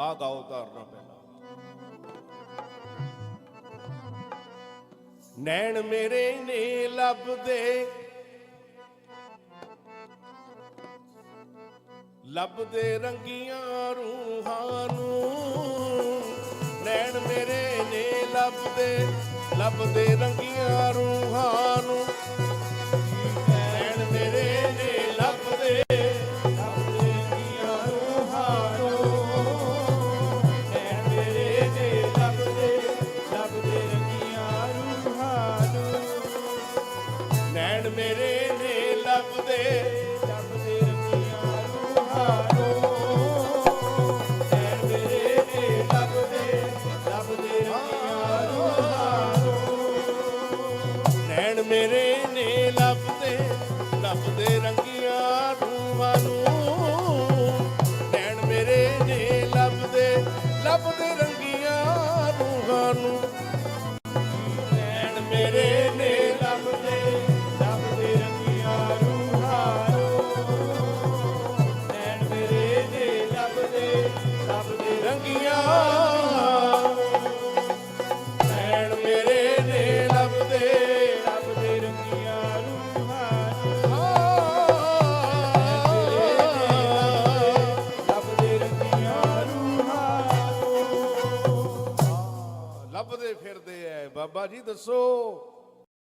ਆ ਗਾਓ ਧਾਰਨਾ ਪਹਿਲਾਂ। ਨੈਣ ਮੇਰੇ ਨੇ ਲੱਭਦੇ ਲੱਭਦੇ ਰੰਗੀਆਂ ਰੂਹਾਂ ਨੂੰ। ਨੈਣ ਮੇਰੇ ਨੇ ਲੱਭਦੇ ਲੱਭਦੇ ਰੰਗੀਆਂ ਨੈਣ ਮੇਰੇ ਨੇ ਲੱਭਦੇ। ਲੱਭਦੇ ਰੰਗੀਆਂ ਰੂਹਾਂ ਮੇਰੇ ਨੇ ਲੱਭਦੇ ਲੱਭਦੇ ਰੰਗ ਲੱਭਦੇ ਫਿਰਦੇ ਐ। ਬਾਬਾ ਜੀ ਦੱਸੋ।